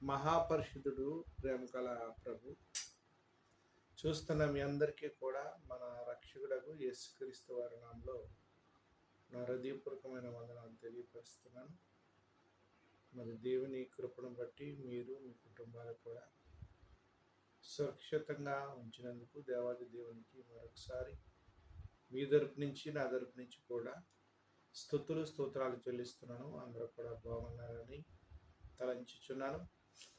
మహాపరిషుద్ధుడు ప్రేమకల ప్రభు చూస్తున్న మీ అందరికీ కూడా మన రక్షకుడకు యేసుక్రీస్తు వారి నామంలో నా హృదయపూర్వకమైన వందనాలు తెలియపరుస్తున్నాను. మరి దేవుని కృపను బట్టి మీరు మీ కుటుంబాలు కూడా సురక్షితంగా ఉంచినందుకు దేవాది దేవునికి మరొకసారి మీ తరపు నుంచి నా తరపు నుంచి కూడా స్థుతులు స్తోత్రాలు చెల్లిస్తున్నాను. అందరూ కూడా బాగున్నారని తలంచుచున్నాను.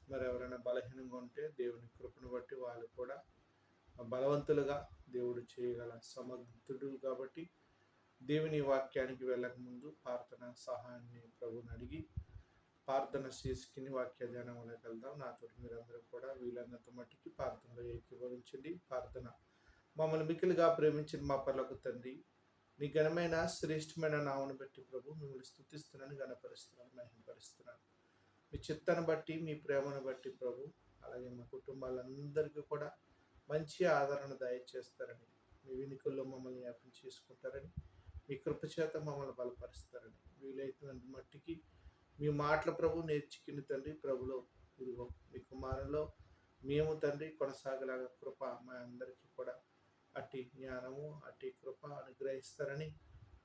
మరి ఎవరైనా బలహీనంగా ఉంటే దేవుని కృపను బట్టి వాళ్ళు కూడా బలవంతులుగా దేవుడు చేయగల సమర్థుడు కాబట్టి దేవుని వాక్యానికి వెళ్ళకముందు ప్రార్థన సహాయాన్ని ప్రభుని అడిగి ప్రార్థన చేసుకుని వాక్య ధ్యానంలోకి వెళ్దాం. నాతో మీరందరూ కూడా వీలైనంత మట్టికి ప్రార్థనలో ఏకీభవించండి. ప్రార్థన. మమ్మల్ని మిక్కిలిగా ప్రేమించిన మా పర్లకు తండ్రి మీ ఘనమైన శ్రేష్టమైన నామను బట్టి ప్రభు మిమ్మల్ని స్థుతిస్తున్నాను గణపరుస్తున్నాను మహింపరుస్తున్నాను. మీ చిత్తను బట్టి మీ ప్రేమను బట్టి ప్రభు అలాగే మా కుటుంబాలందరికీ కూడా మంచి ఆదరణ దయచేస్తారని మీ వినికుల్లో మమ్మల్ని జ్ఞాపం చేసుకుంటారని మీ కృపచేత మమ్మల్ని బలపరుస్తారని వీలైతున్నంత మట్టికి మీ మాటల ప్రభు నేర్చుకుని తండ్రి ప్రభులో ఇదిగో మీ కుమారులో మేము తండ్రి కొనసాగలాగా కృప మా అందరికీ కూడా అట్టి జ్ఞానము అట్టి కృప అనుగ్రహిస్తారని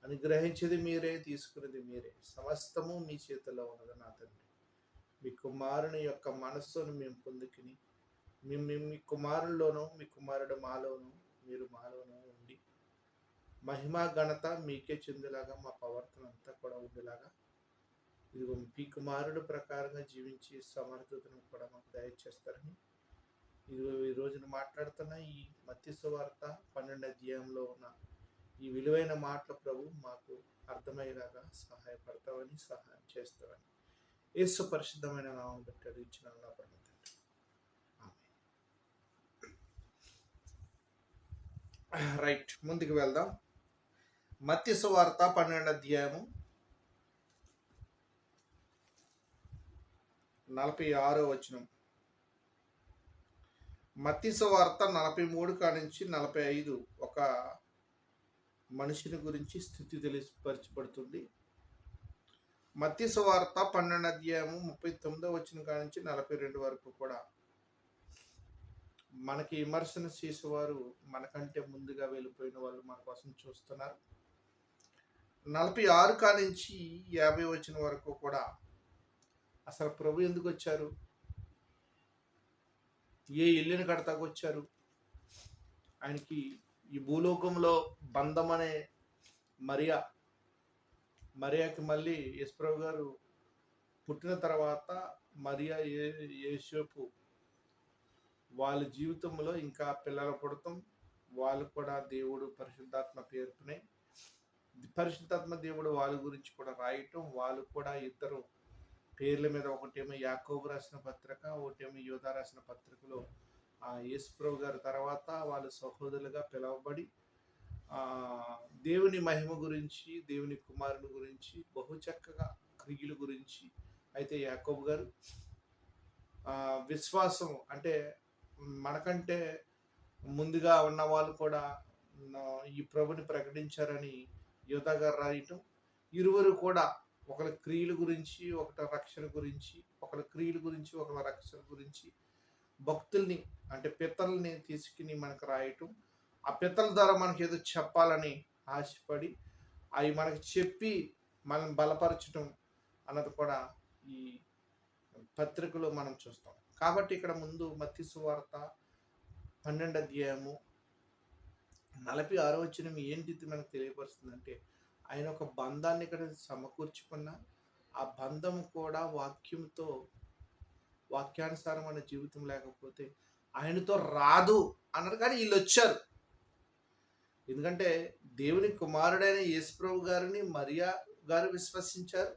అనుగ్రహించేది మీరే తీసుకున్నది మీరే. సమస్తము మీ చేతిలో ఉన్నది నా తండ్రి. మీ కుమారుని యొక్క మనస్సును మేము పొందుకుని మీ మీ కుమారుల్లోనూ మీ కుమారుడు మాలోను మీరు మాలోనూ ఉండి మహిమ ఘనత మీకే చెందేలాగా మా ప్రవర్తన అంతా కూడా ఉండేలాగా ఇదిగో మీ కుమారుడు ప్రకారంగా జీవించి సమర్థతను కూడా మాకు దయచేస్తారని ఇరవై ఈ రోజున మాట్లాడుతున్న ఈ మత్స్య వార్త పన్నెండు అధ్యాయంలో ఉన్న ఈ విలువైన మాటల ప్రభు మాకు అర్థమయ్యేలాగా సహాయపడతామని సహాయం చేస్తామని యేసు పరిశుద్ధమైన నామం బట్టి ఇచ్చిన నా రైట్ ముందుకు వెళ్దాం. మత్స్య వార్త పన్నెండు అధ్యాయము నలభై ఆరో వచనం. మత్స్య వార్త నలభై మూడు కానించి నలభై ఐదు ఒక మనిషిని గురించి స్థితి తెలియపరచబడుతుంది మత్స్య వార్త పన్నెండు అధ్యాయము ముప్పై తొమ్మిదో వచ్చిన కానించి నలభై రెండు వరకు కూడా మనకి విమర్శన చేసేవారు మనకంటే ముందుగా వెళ్ళిపోయిన వాళ్ళు మన కోసం చూస్తున్నారు. నలభై ఆరు కానించి యాభై వచ్చిన వరకు కూడా అసలు ప్రభు ఎందుకు వచ్చారు? ఏ ఇల్లుని కడతాకొచ్చారు? ఆయనకి ఈ భూలోకంలో బంధం అనే మరియా. మరియాకి మళ్ళీ యశ్ప్రభు గారు పుట్టిన తర్వాత మరియా ఏ యేసోపు వాళ్ళ జీవితంలో ఇంకా పిల్లలు పుడతాం. వాళ్ళు కూడా దేవుడు పరిశుద్ధాత్మ పేర్కొనే పరిశుద్ధాత్మ దేవుడు వాళ్ళ గురించి కూడా రాయటం. వాళ్ళు కూడా ఇద్దరు పేర్ల మీద ఒకటేమో యాకోబు రాసిన పత్రిక ఒకటేమో యోధా రాసిన పత్రికలో ఆ యేసుప్రభు గారి తర్వాత వాళ్ళు సహోదరులుగా పిలవబడి దేవుని మహిమ గురించి దేవుని కుమారుని గురించి బహు చక్కగా క్రియల గురించి అయితే యాకోబు గారు విశ్వాసం అంటే మనకంటే ముందుగా ఉన్న వాళ్ళు కూడా ఈ ప్రభుని ప్రకటించారని యోధా గారు రాయటం ఇరువురు కూడా ఒకరి క్రియల గురించి ఒకటి రక్షణ గురించి ఒకరి క్రియల గురించి ఒకరి రక్షణ గురించి భక్తుల్ని అంటే పితల్ని తీసుకుని మనకు రాయటం ఆ పితల ద్వారా మనకి ఏదో చెప్పాలని ఆశపడి అవి మనకి చెప్పి మనం బలపరచడం అన్నది కూడా ఈ పత్రికలో మనం చూస్తాం. కాబట్టి ఇక్కడ ముందు మత్తి సువార్త పన్నెండు అధ్యాయము నలభై ఆరో వచ్చిన ఏంటిది మనకు తెలియపరుస్తుందంటే ఆయన ఒక బంధాన్ని ఇక్కడ సమకూర్చుకున్న ఆ బంధం కూడా వాక్యంతో వాక్యానుసారం మన జీవితం లేకపోతే ఆయనతో రాదు అన్నారు. కానీ వీళ్ళు వచ్చారు. ఎందుకంటే దేవుని కుమారుడైన యేసుప్రభు గారిని మరియా గారు విశ్వసించారు.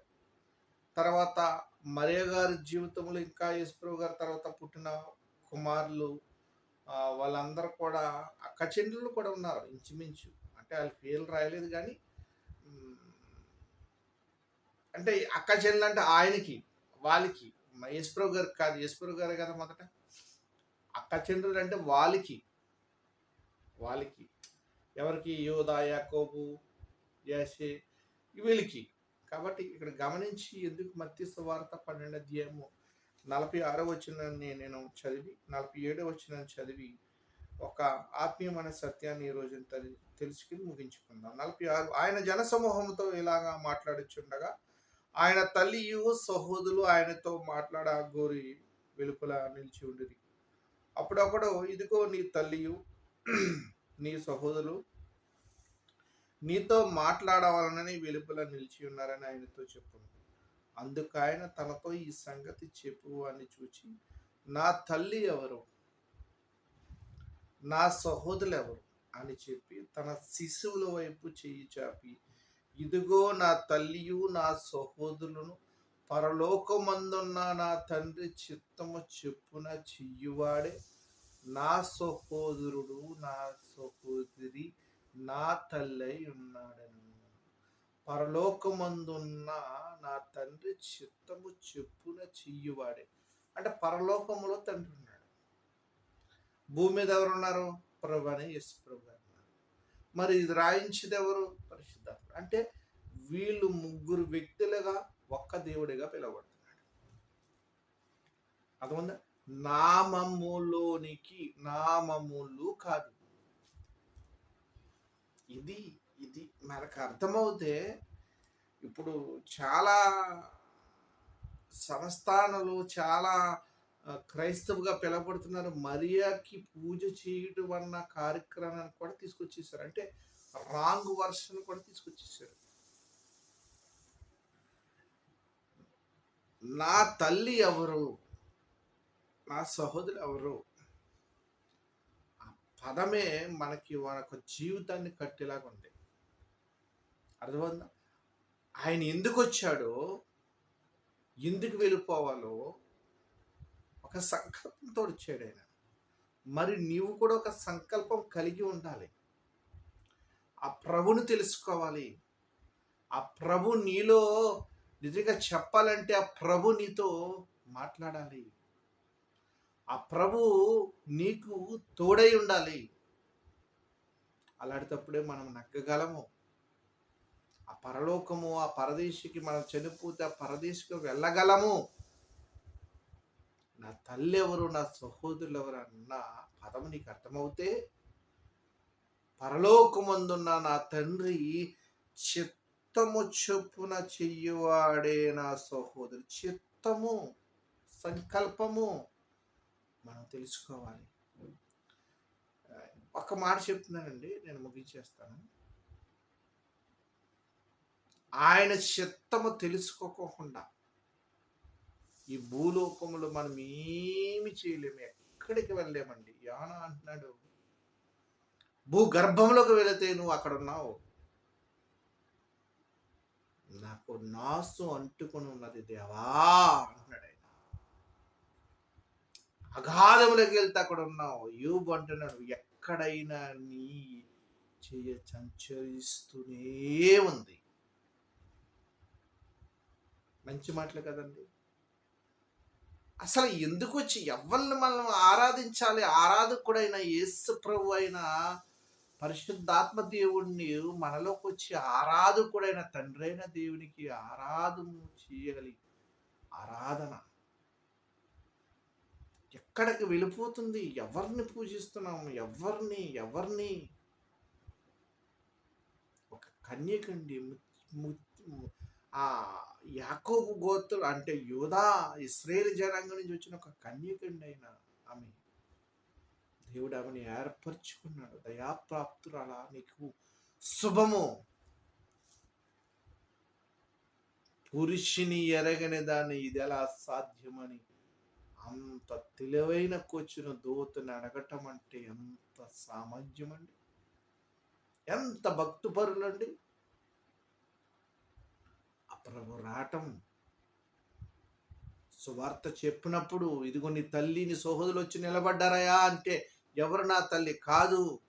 తర్వాత మరియా గారి జీవితంలో ఇంకా యేసుప్రభు గారి తర్వాత పుట్టిన కుమారులు వాళ్ళందరూ కూడా అక్క చెల్లెళ్ళు కూడా ఉన్నారు. ఇంచుమించు. అంటే వాళ్ళు ఫెయిల్ రాయలేదు కానీ అంటే అక్క చెల్లెలు అంటే ఆయనకి వాళ్ళకి. యశ్వరావు గారు కాదు యశ్వరావు గారు కదా మొదట? అక్క చెల్లెలు అంటే వాళ్ళకి. వాళ్ళకి. ఎవరికి? యోధా యాకోబు యాసే వీళ్ళకి. కాబట్టి ఇక్కడ గమనించి ఎందుకు మత్స్య వార్త పన్నెండు అధ్యాయము నలభై ఆరో వచ్చిన నేను చదివి నలభై ఏడో వచ్చిన చదివి ఒక ఆత్మీయమైన సత్యాన్ని ఈ రోజున తెలి- తెలుసుకుని ముగించుకుందాం. నలభై ఆరు ఆయన జనసమూహంతో ఇలాగా మాట్లాడుచుండగా ఆయన తల్లియు సహోదరులు ఆయనతో మాట్లాడ గోరి వెలుపల నిలిచి ఉండిరి. అప్పుడప్పుడు ఇదిగో నీ తల్లియు నీ సహోదరులు నీతో మాట్లాడవాలనని వెలుపల నిలిచి ఉన్నారని ఆయనతో చెప్పును. అందుకు ఆయన తనతో ఈ సంగతి చెప్పు అని చూచి నా తల్లి ఎవరు? నా సహోదరులు ఎవరు అని చెప్పి తన శిశువుల వైపు చెయ్యి చాపి ఇదిగో నా తల్లియు నా సహోదరులను పరలోకమందున్న నా తండ్రి చిత్తము చెప్పున చెయ్యువాడే నా సహోదరుడు నా సహోదరి నా తల్లై ఉన్నాడని. పరలోకమందున్న నా తండ్రి చిత్తము చెప్పున చెయ్యువాడే. అంటే పరలోకములో తండ్రి ఉన్నాడు. భూమి మీద ఎవరు ఉన్నారు? ప్రభు అని యశ్ ప్రభు గారు మరి ఇది రాయించింది ఎవరు? పరిశుద్ధాత్ముడు. అంటే వీళ్ళు ముగ్గురు వ్యక్తులుగా ఒక్క దేవుడిగా పిలువబడుతున్నాడు. అర్థమైందా నామములోనికి నామములు కాదు. ఇది ఇది మనకు అర్థమవుతే ఇప్పుడు చాలా సంస్థానాలు చాలా క్రైస్తవుగా పిలవబడుతున్నారు. మరియాకి పూజ చేయడం అన్న కార్యక్రమాన్ని కూడా తీసుకొచ్చేసారు అంటే రాంగ్ వర్షన్ కూడా తీసుకొచ్చేసారు నా తల్లి ఎవరు? నా సహోదరు ఎవరు? ఆ పదమే మనకి మనకు జీవితాన్ని కట్టేలాగా ఉంది. అర్థమైందా? ఆయన ఎందుకు వచ్చాడో ఎందుకు వెళ్ళిపోవాలో ఒక సంకల్పంతో వచ్చాడు ఆయన. మరి నీవు కూడా ఒక సంకల్పం కలిగి ఉండాలి. ఆ ప్రభుని తెలుసుకోవాలి. ఆ ప్రభు నీలో నిజంగా చెప్పాలంటే ఆ ప్రభు నీతో మాట్లాడాలి. ఆ ప్రభు నీకు తోడై ఉండాలి. అలాంటప్పుడే మనం నగ్గగలము. ఆ పరలోకము ఆ పరదేశికి మనం చనిపోతే ఆ పరదేశికి వెళ్ళగలము. నా తల్లి ఎవరు నా సహోదరులు ఎవరు అన్న పదం నీకు అర్థమవుతే పరలోకమందున్న నా తండ్రి చిత్తము చొప్పున చెయ్యువాడే నా సహోదరు. చిత్తము సంకల్పము మనం తెలుసుకోవాలి. ఒక మాట చెప్తున్నానండి నేను ముగించేస్తాను. ఆయన చిత్తము తెలుసుకోకుండా ఈ భూలోకంలో మనం ఏమి చేయలేము ఎక్కడికి వెళ్ళలేమండి. యాన అంటున్నాడు. భూగర్భంలోకి వెళితే నువ్వు అక్కడ ఉన్నావు. నాకు నాసు అంటుకొని ఉన్నది దేవా అంటున్నాడు ఆయన. అగాధములోకి వెళ్తే అక్కడ ఉన్నావు. యూబు అంటున్నాడు ఎక్కడైనా నీ చెయ్య సంచరిస్తూనే ఉంది. మంచి మాటలు కదండి. అసలు ఎందుకు వచ్చి ఎవరిని మనం ఆరాధించాలి? ఆరాధకుడైన యేసు ప్రభు అయిన పరిశుద్ధాత్మ దేవుణ్ణి మనలోకి వచ్చి ఆరాధకుడైన తండ్రి అయిన దేవునికి ఆరాధన చేయాలి ఆరాధన. ఎక్కడికి వెళ్ళిపోతుంది? ఎవరిని పూజిస్తున్నాం? ఎవరిని ఎవరిని? ఒక కన్యకండి. ము- ఆ యాకోబు గోత్రం అంటే యోధా ఇస్రాయేల్ జనాంగం నుంచి వచ్చిన ఒక కన్యకండి అయిన ఆమె దేవుడు ఆమెను ఏర్పరచుకున్నాడు. దయాప్రాప్తురాలా నీకు శుభము. పురుషుని ఎరగని దాన్ని ఇది ఎలా సాధ్యమని అంత తెలివైన కూర్చున్న దూతని అడగటం అంటే ఎంత సామర్థ్యం అండి ఎంత భక్తుపరులండి? ఆ ప్రభు రావటం సువార్త చెప్పినప్పుడు ఇదిగో నీ తల్లి నీ సహోదరులు వచ్చి నిలబడ్డారయా అంటే ఎవరు నా తల్లి? కాదు.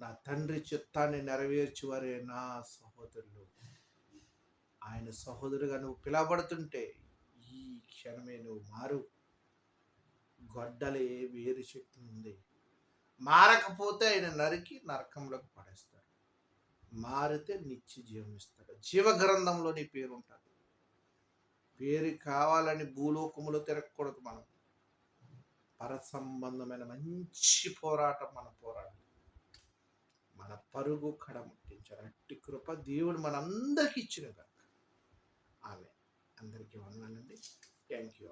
నా తండ్రి చిత్తాన్ని నెరవేర్చేవారే నా సహోదరులు. ఆయన సహోదరుగా నువ్వు పిలవబడుతుంటే ఈ క్షణమే నువ్వు మారు. గొడ్డలే వేరు శక్తి ఉంది. మారకపోతే ఆయన నరికి నరకంలోకి పడేస్తాడు. మారితే నిత్య జీవం ఇస్తాడు. జీవ గ్రంథంలో నీ పేరు ఉంటుంది పేరు కావాలని భూలోకములో తిరగకూడదు మనం. పరసంబంధమైన మంచి పోరాటం మన పోరాటం మన పరుగు కడ ముట్టించారు అట్టి కృప దేవుడు మనందరికి ఇచ్చిన కనుక ఆమె అందరికీ వందనండి థ్యాంక్ యూ